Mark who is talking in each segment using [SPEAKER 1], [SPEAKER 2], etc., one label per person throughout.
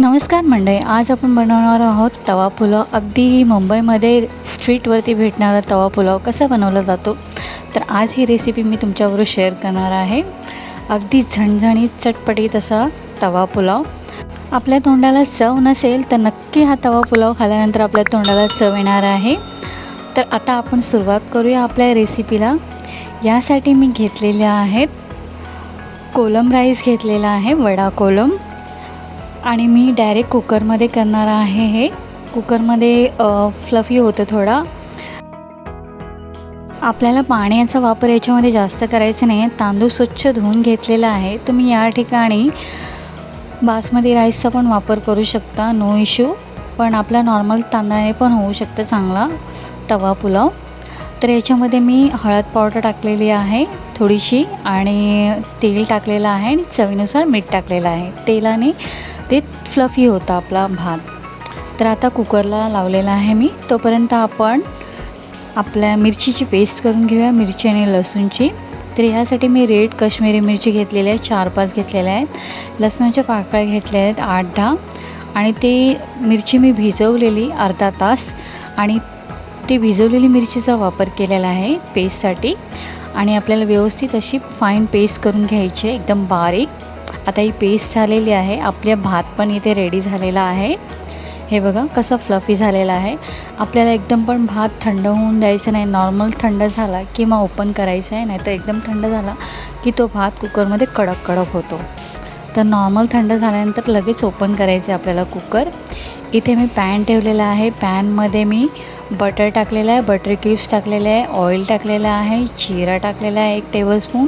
[SPEAKER 1] नमस्कार मंडळी आज आपण बनवणार आहोत तवा पुलाव. अगदी मुंबईमध्ये स्ट्रीटवरती भेटणारा तवा पुलाव कसा बनवला जातो? तर आज ही रेसिपी मी तुमच्याबरोबर शेअर करणार आहे. अगदी झणझणीत चटपटीत असा तवा पुलाव. आपल्या तोंडाला चव नसेल तर नक्की हा तवा पुलाव खाल्यानंतर आपल्या तोंडाला चव येणार आहे. तर आता आपण सुरुवात करूया आपल्या रेसिपीला यासाठी मी घेतलेल्या आहेत कोलम राईस घेतलेला आहे वडा कोलम. आणि मी डायरेक्ट कुकरमध्ये करणार आहे हे. कुकरमध्ये फ्लफी होतं थोडा. आपल्याला पाण्याचा वापर याच्यामध्ये जास्त करायचा नाही. तांदूळ स्वच्छ धुवून घेतलेला आहे. तुम्ही या ठिकाणी बासमती राईसचा पण वापर करू शकता. नो इश्यू पण आपला नॉर्मल तांदळाने पण होऊ शकतं चांगला तवा पुलाव. तर याच्यामध्ये मी हळद पावडर टाकलेली आहे थोडीशी आणि तेल टाकलेलं आहे आणि चवीनुसार मीठ टाकलेलं आहे. तेलाने ते फ्लफी होता आपला भात. तर आता कुकरला लावलेला आहे मी. तोपर्यंत आपण आपल्या मिरचीची पेस्ट करून घेऊया मिरची आणि लसूणची. तर ह्यासाठी मी रेड काश्मीरी मिरची घेतलेली आहे चार पाच घेतलेल्या आहेत. लसणाच्या पाकळ्या घेतल्या आहेत आठ दहा. आणि ते मिरची मी भिजवलेली अर्धा तास. आणि ती भिजवलेली मिरचीचा वापर केलेला आहे पेस्टसाठी आणि आपल्याला व्यवस्थित अशी फाईन पेस्ट करून घ्यायची आहे एकदम बारीक. आता ही पेस्ट झालेली आहे. आपल्या भात पण इथे रेडी झालेला आहे. हे बघा कसं फ्लफी झालेला आहे. आपल्याला एकदम पण भात थंड होऊन द्यायचं नाही. नॉर्मल थंड झाला की मग ओपन करायचं आहे नाही तर एकदम थंड झाला की तो भात कुकरमध्ये कडक कडक होतो. तर नॉर्मल थंड झाल्यानंतर लगेच ओपन करायचं आहे आपल्याला कुकर. इथे मी पॅन ठेवलेला आहे. पॅनमध्ये मी बटर टाकलेलं आहे. बटर क्यूब्स टाकलेले आहे. ऑइल टाकलेलं आहे. जिरा टाकलेला आहे. एक टेबलस्पून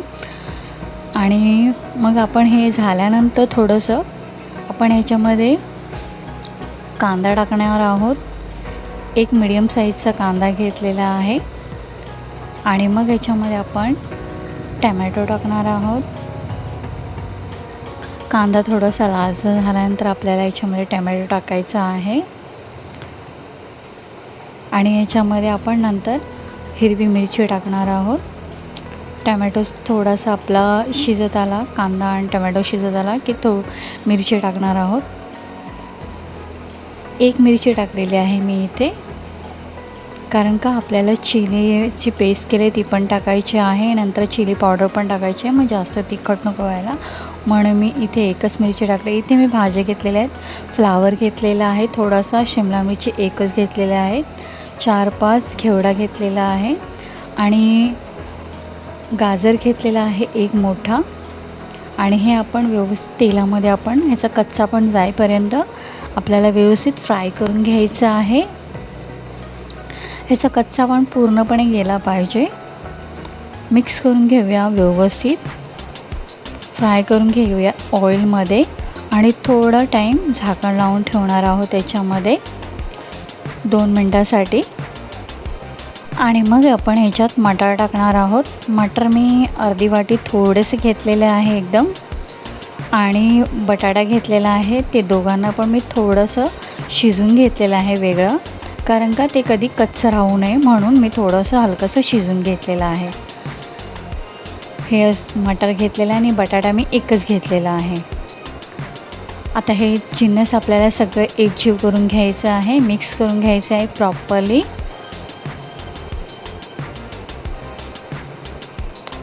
[SPEAKER 1] आणि मग आपण हे झाल्यानंतर थोडंसं आपण ह्याच्यामध्ये कांदा टाकणार आहोत. एक मिडियम साईजचा कांदा घेतलेला आहे. आणि मग याच्यामध्ये आपण टॅमॅटो टाकणार आहोत. कांदा थोडासा लालसर झाल्यानंतर आपल्याला याच्यामध्ये टॅमॅटो टाकायचा आहे. आणि याच्यामध्ये आपण नंतर हिरवी मिरची टाकणार आहोत. टमॅटो थोडासा आपला शिजत आला कांदा आणि टमॅटो शिजत आला की तो मिरची टाकणार आहोत. एक मिरची टाकलेली आहे मी इथे. कारण का आपल्याला चिलीची पेस्ट केली ती पण टाकायची आहे नंतर चिली पावडर पण टाकायची आहे मग जास्त तिखट नको व्हायला. म्हणून मी इथे एकच मिरची टाकली. इथे मी भाज्या घेतलेल्या आहेत फ्लावर घेतलेला आहे थोडासा शिमला मिरची एकच घेतलेल्या आहेत चार पाच घेवडा घेतलेला आहे. आणि गाजर घेतलेला आहे एक मोठा आणि हे आपण व्यवस्थित तेलामध्ये आपण ह्याचा कच्चा पण जाईपर्यंत आपल्याला व्यवस्थित फ्राय करून घ्यायचं आहे. ह्याचा कच्चा पण पूर्णपणे गेला पाहिजे. मिक्स करून घेऊया व्यवस्थित. फ्राय करून घेऊया ऑइलमध्ये आणि थोडा टाईम झाकण लावून ठेवणार आहोत त्याच्यामध्ये. दोन मिनटासाठी. आणि मग आपण ह्याच्यात मटार टाकणार आहोत. मटर मी अर्धी वाटी थोडेसे घेतलेले आहे एकदम. आणि बटाटा घेतलेला आहे. ते दोघांना पण मी थोडंसं शिजून घेतलेलं आहे वेगळं. कारण का ते कधी कच्चं राहू नये म्हणून मी थोडंसं हलकंसं शिजून घेतलेलं आहे. हे मटर घेतलेलं आणि बटाटा मी एकच घेतलेला आहे. आता हे जिन्नस आपल्याला सगळं एकजीव करून घ्यायचं आहे मिक्स करून घ्यायचं आहे प्रॉपरली.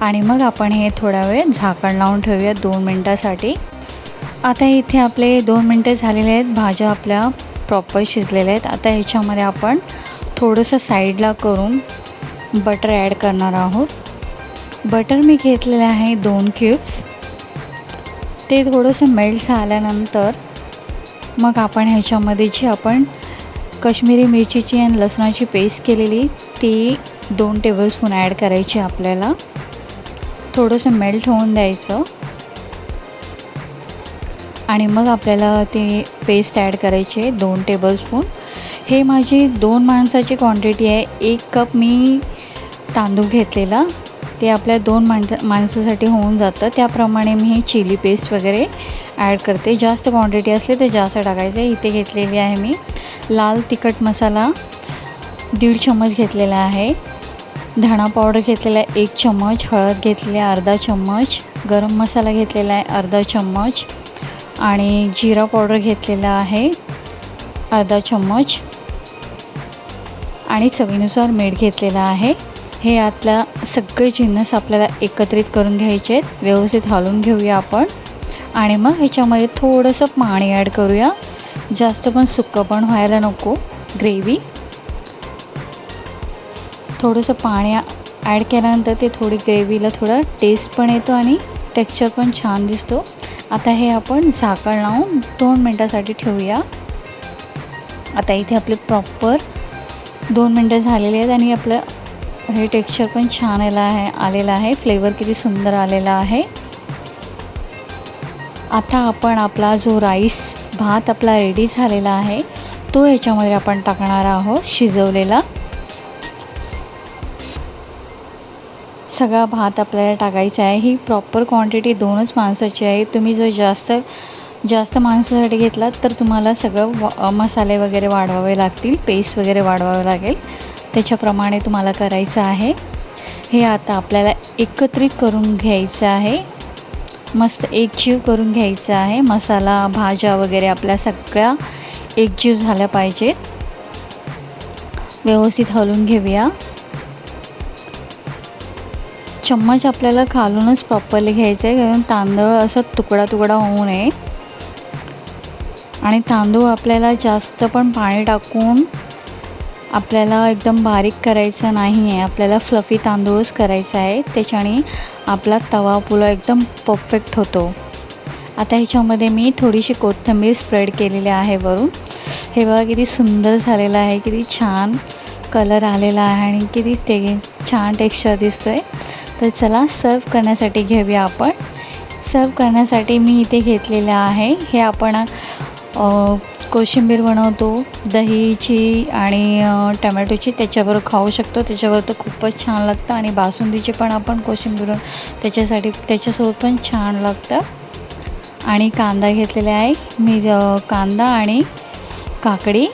[SPEAKER 1] आणि मग आपण हे थोडा वेळ झाकण लावून ठेवूया दोन मिनटासाठी. आता इथे आपले दोन मिनटं झालेले आहेत. भाज्या आपल्या प्रॉपर शिजलेल्या आहेत. आता ह्याच्यामध्ये आपण थोडंसं साईडला करून बटर ॲड करणार आहोत. बटर मी घेतलेलं आहे दोन क्यूब्स ते थोडंसं मेल्ट झाल्यानंतर मग आपण ह्याच्यामध्ये जी आपण कश्मीरी मिरचीची आणि लसणाची पेस्ट केलेली ती दोन टेबलस्पून ॲड करायची आपल्याला. थोडंसं मेल्ट होऊन द्यायचं. आणि मग आपल्याला ते पेस्ट ॲड करायची आहे दोन टेबलस्पून हे माझी दोन माणसाची क्वांटिटी आहे. एक कप मी तांदूळ घेतलेला. ते आपल्या दोन माणसा माणसासाठी होऊन जातं. त्याप्रमाणे मी हे चिली पेस्ट वगैरे ॲड करते. जास्त क्वांटिटी असली तर जास्त टाकायचं आहे. इथे घेतलेली आहे मी. लाल तिखट मसाला दीड चम्मच घेतलेला आहे. धणा पावडर घेतलेला आहे एक चम्मच हळद घेतलेली आहे अर्धा चम्मच गरम मसाला घेतलेला आहे अर्धा चम्मच आणि जिरा पावडर घेतलेला आहे अर्धा चम्मच आणि चवीनुसार मीठ घेतलेलं आहे. हे आतल्या सगळे जिन्नस आपल्याला एकत्रित करून घ्यायचे आहेत. व्यवस्थित हलवून घेऊया आपण. आणि मग ह्याच्यामध्ये थोडंसं पाणी ॲड करूया. जास्त पण सुक्कं पण व्हायला नको. ग्रेव्ही थोडंसं पाणी ॲड केल्यानंतर ते थोडी ग्रेव्हीला थोडा टेस्ट पण येतो आणि टेक्स्चर पण छान दिसतो. आता हे आपण झाकण लावून दोन मिनटासाठी ठेवूया. आता इथे आपले प्रॉपर दोन मिनटं झालेले आहेत आणि आपलं हे टेक्स्चर पण छान आलं आहे आलेलं आहे. फ्लेवर किती सुंदर आलेला आहे. आता आपण आपला जो राईस भात आपला रेडी झालेला आहे तो ह्याच्यामध्ये आपण टाकणार आहोत शिजवलेला. सगळा भात आपल्याला टाकायचा आहे. ही प्रॉपर क्वांटिटी दोनच माणसाची आहे. तुम्ही जर जास्त जास्त माणसासाठी घेतलात तर तुम्हाला सगळं व मसाले वगैरे वाढवावे लागतील. पेस्ट वगैरे वाढवावे लागेल. त्याच्याप्रमाणे तुम्हाला करायचं आहे. हे आता आपल्याला एकत्रित करून घ्यायचं आहे. मस्त एकजीव करून घ्यायचं आहे. मसाला भाज्या वगैरे आपल्या सगळ्या एकजीव झाल्या पाहिजेत. व्यवस्थित हलवून घेऊया. चम्मच आपल्याला खालूनच प्रॉपरली घ्यायचं आहे कारण तांदूळ असं तुकडा तुकडा होऊ नये. आणि तांदूळ आपल्याला जास्त पण पाणी टाकून आपल्याला एकदम बारीक करायचं नाही आहे आपल्याला फ्लफी तांदूळच करायचा आहे. त्याच्याने आपला तवा पुला एकदम परफेक्ट होतो. आता ह्याच्यामध्ये मी थोडीशी कोथिंबीर स्प्रेड केलेली आहे वरून. हे बघा किती सुंदर झालेलं आहे किती छान कलर आलेला आहे आणि किती ते छान टेक्स्चर दिसतो आहे तर चला सर्व करण्यासाठी घेऊया आपण. सर्व करण्यासाठी मी इथे घेतलेलं आहे. हे आपण कोशिंबीर बनवतो दहीची आणि टमॅटोची. त्याच्याबरोबर खाऊ शकतो. त्याच्यावर तर खूपच छान लागतं आणि बासुंदीची पण आपण कोशिंबीर त्याच्यासाठी त्याच्यासोबत पण छान लागतं. आणि कांदा घेतलेला आहे. मी कांदा आणि काकडी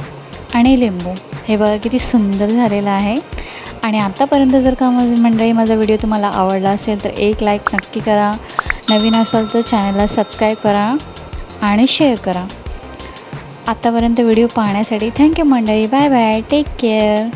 [SPEAKER 1] आणि लिंबू. हे बघा किती सुंदर झालेलं आहे. आणि आत्तापर्यंत जर का माझी मंडळी माझा व्हिडिओ तुम्हाला आवडला असेल तर एक लाईक नक्की करा. नवीन असाल तर चॅनलला सबस्क्राईब करा आणि शेअर करा. आत्तापर्यंत व्हिडिओ पाहण्यासाठी थँक्यू मंडळी. Bye bye take care